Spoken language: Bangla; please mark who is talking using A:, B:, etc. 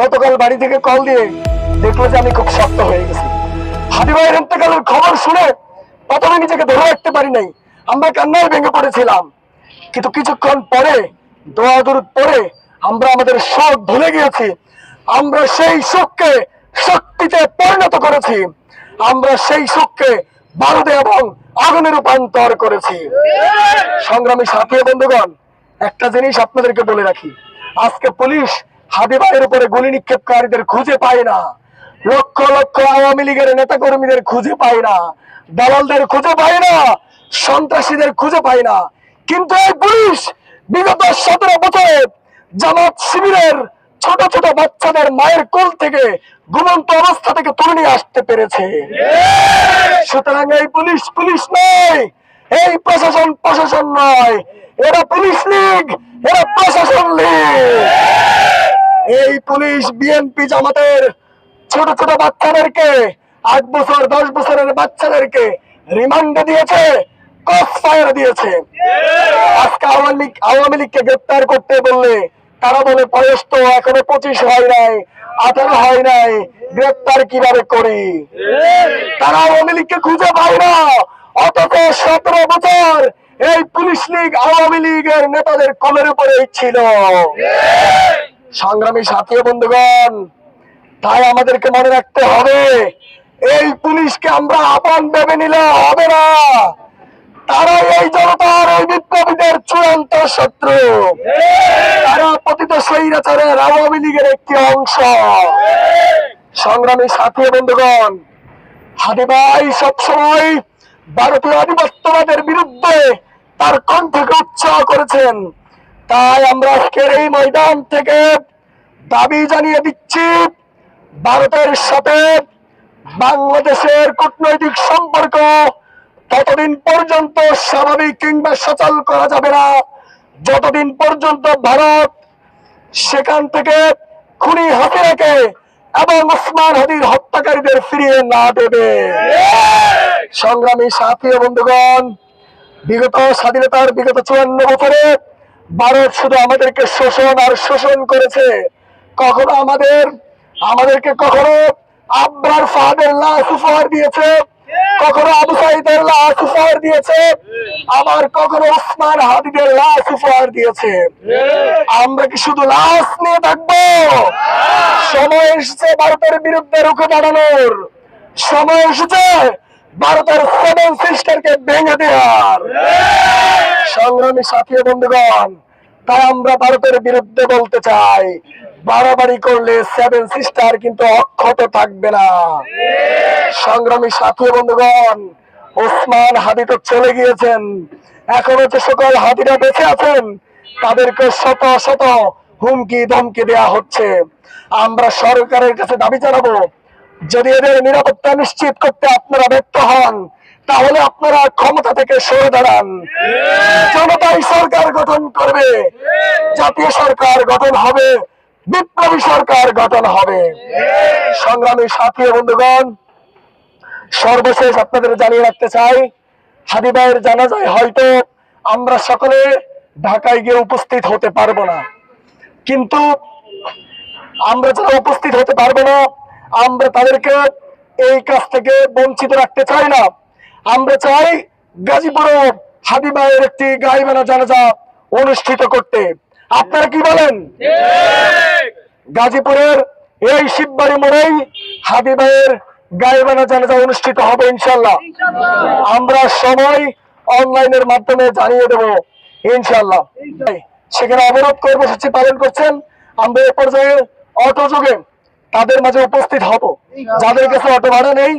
A: গতকাল বাড়ি থেকে কল দিয়ে দেখল যে আমি খুব শক্ত হয়ে গেছি। হাদি ভাইয়ের ইন্তেকালের খবর শুনে প্রথমে নিজেকে ধরে রাখতে পারি নাই। আমরা কান্নায় ভেঙে পড়েছিলাম। কিন্তু কিছুক্ষণ পরে, দোয়া দূর পরে আমরা আমাদের শোক ভুলে গিয়েছি। আমরা সেই শোককে শক্তিতে পরিণত করেছি। আমরা সেই শোককে বারুদে এবং আগুনে রূপান্তর করেছি। সংগ্রামী সাথী বন্ধুগণ, একটা জিনিস আপনাদেরকে বলে রাখি। আজকে পুলিশ হাদি ভাইয়ের উপরে গুলি নিক্ষেপকারীদের খুঁজে পায় না। লক্ষ লক্ষ আওয়ামী লীগের নেতা কর্মীদের খুঁজে পায় না। দালালদের খুঁজে পায় না। সন্ত্রাসীদের খুঁজে পায় না। কিন্তু এই পুলিশ বিগত সতেরো বছরে জামাত শিবিরের ছোট ছোট বাচ্চাদের মায়ের কোল থেকে ঘুমন্ত অবস্থা থেকে তুলে নিয়ে আসতে পেরেছে। সুতরাং এই পুলিশ পুলিশ নয়, এই প্রশাসন প্রশাসন নয়। এরা পুলিশ লীগ, এরা প্রশাসন লীগ। পুলিশ বিএনপি জামাতের ছোট ছোট বাচ্চাদেরকে, আট বছর, দশ বছরের বাচ্চাদেরকে রিমান্ডে দিয়েছে দিয়েছে। আজকে আওয়ামী লীগ, আওয়ামী লীগকে গ্রেপ্তার করতে বললে তারা বলে বয়স তো এখনও পঁচিশ হয় নাই, আঠারো হয় নাই, গ্রেপ্তার কীভাবে করি? তারা আওয়ামী লীগকে খুঁজে পায় না, অথচ সতেরো বছর এই পুলিশ লীগ আওয়ামী লীগের নেতাদের কলের উপরেই ছিল। সংগ্রামী সাথী বন্ধুগণ, তাই আমাদেরকে মনে রাখতে হবে, এই পুলিশকে আমরা আপন ভেবে নিলে হবে না। তারা এই জনতার, এই বিপ্লবীদের চূড়ান্ত শত্রু। তারা পতিত স্বৈরাচারের আওয়ামী লীগের একটি অংশ। সংগ্রামী সাথী বন্ধুগণ, হাদি ভাই সবসময় ভারতীয় আধিপত্যবাদের বিরুদ্ধে তার কণ্ঠকে উৎসাহ করেছেন। তাই আমরা আজকের এই ময়দান থেকে দাবি জানিয়ে দিচ্ছি, ভারতের সাথে বাংলাদেশের কূটনৈতিক সম্পর্ক ততদিন পর্যন্ত স্বাভাবিক কিংবা সচল করা যাবে না। যতদিন পর্যন্ত ভারত সেখান থেকে খুনি হাসিনাকে এবং ওসমান হাদির হত্যাকারীদের ফিরিয়ে না দেবে। সংগ্রামী সাথী বন্ধুগণ, বিগত স্বাধীনতার বিগত চুয়ান্ন বছরে ভারত শুধু আমাদেরকে শোষণ আর শোষণ করেছে। কখনো আমাদের, আমাদেরকে কখনো আব্রার ফাহাদের লাশ উপহার দিয়েছে। কখনো আবু সাইদের উপহার দিয়েছে। আবার কখনো ওসমান হাদিদের লাশ উপহার দিয়েছে। আমরা কি শুধু লাশ নিয়ে থাকব? সময় এসেছে ভারতের বিরুদ্ধে রুখে দাঁড়ানোর। সময় এসেছে ভারতের সেভেন সিস্টারকে ভেঙে দেওয়ার। সংগ্রামী সাথী বন্ধুগণ, তাই আমরা ভারতের বিরুদ্ধে বলতে চাই, বাড়াবাড়ি করলে সেভেন সিস্টার কিন্তু অক্ষত থাকবে না। সংগ্রামী সাথী বন্ধুগণ, ওসমান হাদি তো চলে গিয়েছেন। এখনও যে সকল হাদিরা বেঁচে আছেন, তাদেরকে শত শত হুমকি ধমকি দেয়া হচ্ছে। আমরা সরকারের কাছে দাবি জানাব, যদি এদের নিরাপত্তা নিশ্চিত করতে আপনারা ব্যর্থ হন তাহলে আপনারা ক্ষমতা থেকে সরে দাঁড়ান। জনতাই সরকার গঠন করবে। জাতীয় সরকার গঠন হবে। বিপ্লবী সরকার গঠন হবে। সংগ্রামী সাথী বন্ধুগণ, সর্বশেষ আপনাদের জানিয়ে রাখতে চাই হাদি ভাইয়ের জানাজায় হয়তো আমরা সকলে ঢাকায় গিয়ে উপস্থিত হতে পারব না। কিন্তু আমরা যারা উপস্থিত হতে পারব না, আমরা তাদেরকে এই কাজ থেকে বঞ্চিত রাখতে চাই না। আমরা চাই গাজীপুরে হাদি ভাইয়ের একটি গাইবানা জানাজা অনুষ্ঠিত করতে। আপনারা কি বলেন? গাজীপুরের এই শিববাড়ি মোড়েই হাদি ভাইয়ের গাইবানা জানাজা অনুষ্ঠিত হবে ইনশাল্লাহ আমরা সময় অনলাইনের মাধ্যমে জানিয়ে দেব ইনশাল্লাহ সেখানে অবরোধ কর্মসূচি পালন করছেন। আমরা এ পর্যায়ে অটো যোগে তাদের মাঝে উপস্থিত হব। যাদের কাছে অটো ভাড়া নেই